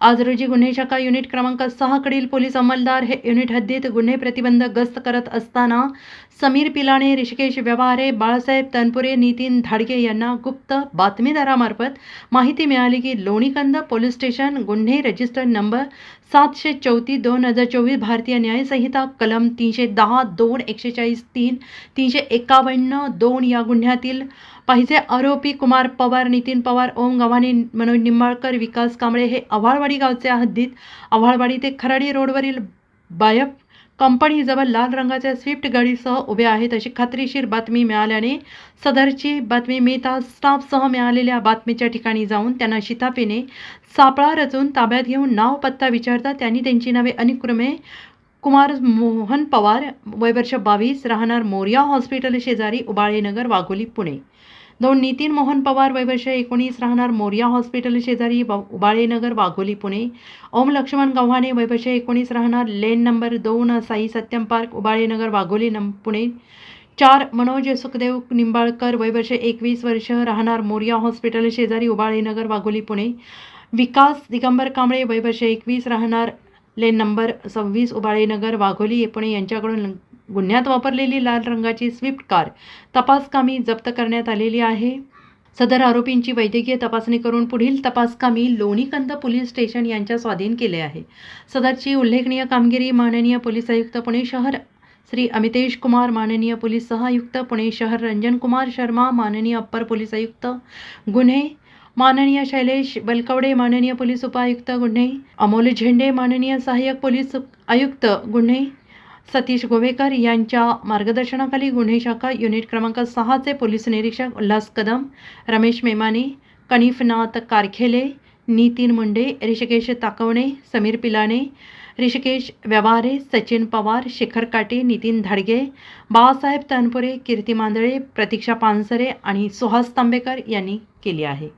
आज रोजी गुन्हे शाखा युनिट क्रमांक सहा कडील पोलीस अंमलदार हे युनिट हद्दीत गुन्हे प्रतिबंध गस्त करत असताना समीर पिलाणे ऋषिकेश व्यवहारे बाळासाहेब तनपुरे नितीन धाडगे यांना गुप्त बातमीदारामार्फत माहिती मिळाली की लोणीकंद पोलीस स्टेशन गुन्हे रजिस्टर नंबर सातशे चौतीस दोन हजार चोवीस भारतीय न्यायसंहिता कलम तीनशे दहा दोन एकशे चाळीस तीन तीनशे एकावन्न दोन या गुन्ह्यातील पाहिजे आरोपी कुमार पवार नितीन पवार ओम गव्हाणे मनोज निंबाळकर विकास कांबळे हे आव्हाळवाडी गावच्या हद्दीत आव्हाळवाडी ते खराडी रोडवरील बायप कंपनीजवळ लाल रंगाच्या स्विफ्ट गाडीसह उभे आहेत. अशी खात्रीशीर बातमी मिळाल्याने सदरची बातमी मिळता स्टाफसह मिळालेल्या बातमीच्या ठिकाणी जाऊन त्यांना शिताफीने सापळा रचून ताब्यात घेऊन नाव पत्ता विचारता त्यांनी त्यांची नावे अनुक्रमे कुमार मोहन पवार वय वर्ष बावीस राहणार मोरिया हॉस्पिटल शेजारी उबाळेनगर वाघोली पुणे. दोन नितीन मोहन पवार वयवर्ष एकोणीस राहणार मोर्या हॉस्पिटल शेजारी उबाळेनगर वाघोली पुणे. ओम लक्ष्मण गव्हाणे वयवर्ष एकोणीस राहणार लेन नंबर दोन साई सत्यम पार्क उबाळेनगर वाघोली नम पुणे. चार मनोज सुखदेव निंबाळकर वयवर्ष एकवीस वर्ष राहणार मोर्या हॉस्पिटल शेजारी उबाळेनगर वाघोली पुणे. विकास दिगंबर कांबळे वयवर्ष एकवीस राहणार लेन नंबर सव्वीस उबाळेनगर वाघोली पुणे यांच्याकडून गुन्ह्यात वापरलेली लाल रंगाची स्विफ्ट कार तपासकामी जप्त करण्यात आलेली आहे. सदर आरोपींची वैद्यकीय तपासणी करून पुढील तपासकामी लोणीकंद पोलीस स्टेशन यांच्या स्वाधीन केले आहे. सदरची उल्लेखनीय कामगिरी माननीय पोलीस आयुक्त पुणे शहर श्री अमितेश कुमार माननीय पोलीस सहायुक्त पुणे शहर रंजन कुमार शर्मा माननीय अप्पर पोलीस आयुक्त गुन्हे माननीय शैलेश बलकवडे माननीय पोलीस उपायुक्त गुन्हे अमोल झेंडे माननीय सहाय्यक पोलीस आयुक्त गुन्हे सतीश गोवेकर यांच्या मार्गदर्शनाखाली गुन्हे शाखा युनिट क्रमांक सहाचे पोलीस निरीक्षक उल्हास कदम रमेश मेमाने कनिफनाथ कारखेले नितीन मुंडे ऋषिकेश ताकवणे समीर पिलाणे ऋषिकेश व्यवहारे सचिन पवार शेखर काटे नितीन धाडगे बाळासाहेब तनपुरे कीर्ती मांदळे प्रतीक्षा पानसरे आणि सुहास तांबेकर यांनी केली आहे.